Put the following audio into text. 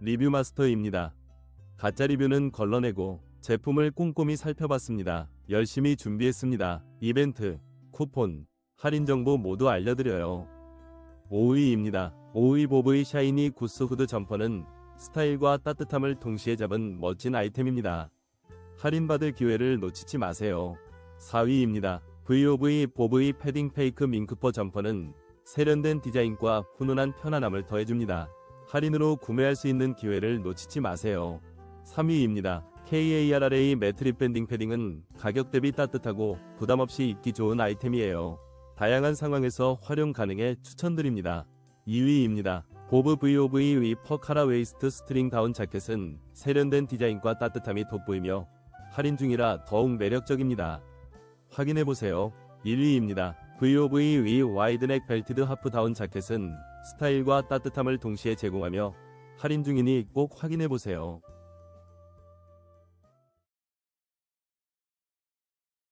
리뷰 마스터입니다. 가짜 리뷰는 걸러내고 제품을 꼼꼼히 살펴봤습니다. 열심히 준비했습니다. 이벤트, 쿠폰, 할인 정보 모두 알려드려요. 5위입니다. 5위 보브의 샤이니 구스 후드 점퍼는 스타일과 따뜻함을 동시에 잡은 멋진 아이템입니다. 할인받을 기회를 놓치지 마세요. 4위입니다. VOV 보브의 패딩 페이크 밍크퍼 점퍼는 세련된 디자인과 훈훈한 편안함을 더해줍니다. 할인으로 구매할 수 있는 기회를 놓치지 마세요. 3위입니다. KARRA 매트립 밴딩 패딩은 가격 대비 따뜻하고 부담 없이 입기 좋은 아이템이에요. 다양한 상황에서 활용 가능해 추천드립니다. 2위입니다. 보브 VOV 위퍼 카라 웨이스트 스트링 다운 자켓은 세련된 디자인과 따뜻함이 돋보이며 할인 중이라 더욱 매력적입니다. 확인해보세요. 1위입니다. VOV 위 와이드넥 벨티드 하프 다운 자켓은 스타일과 따뜻함을 동시에 제공하며 할인 중이니 꼭 확인해보세요.